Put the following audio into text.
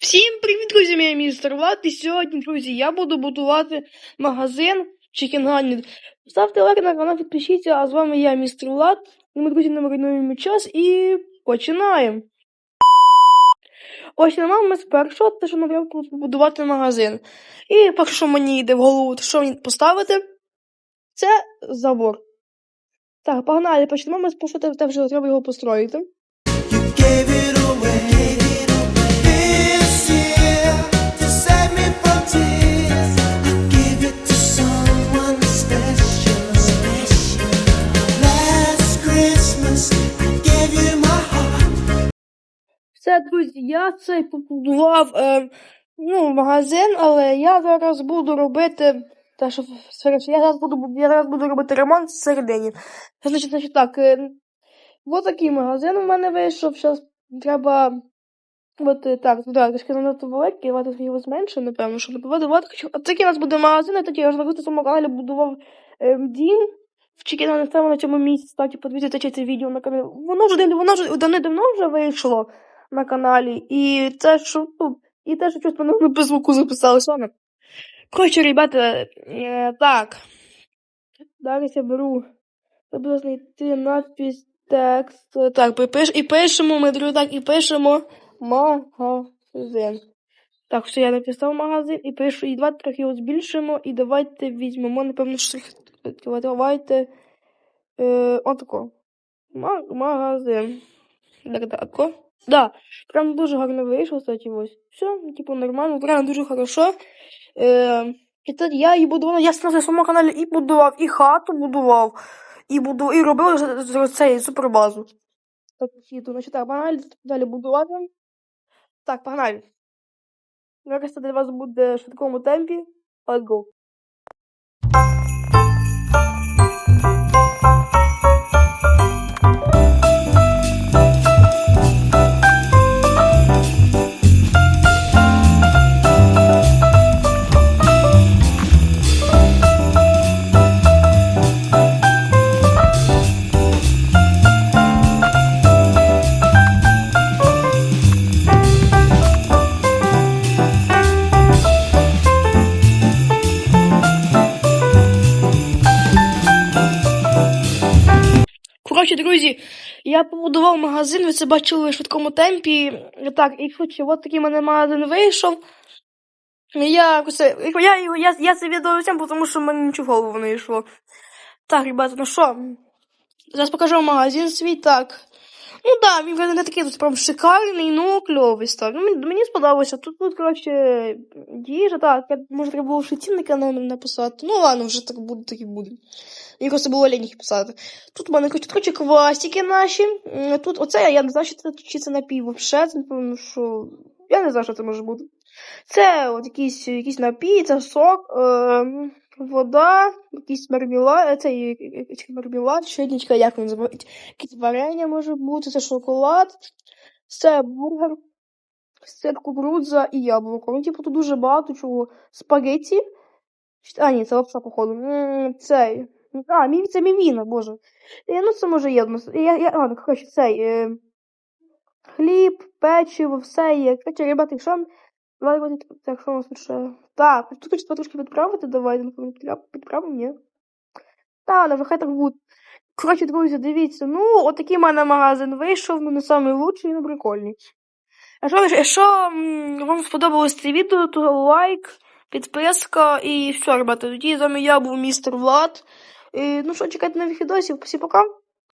Всім привіт, друзі! Я містер Влад, і сьогодні, друзі, я буду будувати магазин Chicken Gunny. Ставте лайк на канал, підпишіться, а з вами я, містер Влад. Ми, друзі, не маринуємо час і починаємо. Почнемо ми з першого, те, що нам побудувати магазин. І перше, що мені йде в голову, що мені поставити, це забор. Так, погнали, почнемо ми що те вже треба його построїти. Все, друзі, я цей побудував е, ну, магазин, але я зараз буду робити. Та що я зараз буду я зараз буду робити ремонт всередині. Значить, значить так. Е, ось такий магазин у мене вийшов. Зараз треба. От е, так, ну, да, трішки занадто великий, давайте його зменшу, напевно, щоб будувати. От такий у нас буде магазин, а тоді я ж на цьому каналі будував е, дім. В Чикіна не стало на цьому місці, кстати, подивіться це відео на каналі. Воно вже воно вже давно вже вийшло на каналі. І це що, ну, і те, що щось воно без звуку записалось, ладно. Коротше, ребята, е, так. Зараз я беру. Треба знайти надпись текст. Так, і пишемо, ми друзі, так, і пишемо магазин. Так, все, я написав магазин і пишу, і давайте трохи його збільшимо, і давайте візьмемо, напевно, шрифт. Давайте. Е, отако. Магазин. Так, так. Да, прям дуже гарно вийшло, кстати, ось. Все, типу, нормально, прям дуже хорошо. Е, і це я і будував, я на своєму каналі і будував, і хату будував, і будував, і робив цей супербазу. Так, хіту, значить, так, погнали далі будувати. Так, погнали. Зараз це для вас буде в швидкому темпі. Let's go. Коротше, друзі, я побудував магазин, ви це бачили в швидкому темпі. Так, і коротше, от такий мене магазин вийшов. Я це- я, я, я, це відео всім, тому що в мене нічого голову не йшло. Так, ребята, ну що? Зараз покажу магазин свій, так. Ну да, він вже не такий тут прям шикарний, ну кльовий став. Ну, мені, мені сподобалося. Тут, тут, коротше, їжа, так, я, може треба було ще ціни канал написати. Ну ладно, вже так буде, так і буде. Мені просто було лень їх писати. Тут у мене коротше, коротше, квастики наші. Тут оце я не знаю, що це, чи це напій вообще, це напевно, що. Я не знаю, що це може бути. Це от якийсь, якийсь напій, це сок, е, вода, якийсь мармелад, це мармелад, щоднічка, як він називають, якісь варення може бути, це шоколад, це бургер, сир, кукурудза і яблуко. Ну, типу, тут дуже багато чого. Спагетті. А, ні, це лапша, походу. Цей. А, мій, це мівіна, боже. Е, Ну, це може єдно. Я, я, ладно, коротше, цей. Е, хліб, печиво, все є. Коротше, ребята, якщо Давай, так, що у нас тут? Так, тут хочеться трошки підправити, підправ- підправимо, ні? Та, вже хай так буде. Коротше, друзі, дивіться, ну, отакий в мене магазин вийшов, ну, не лучший, ну, прикольний. А що, якщо вам сподобалось це відео, то лайк, підписка і все, ребята, тоді з вами я був містер Влад. І, ну що, чекайте нових відосів, всі пока.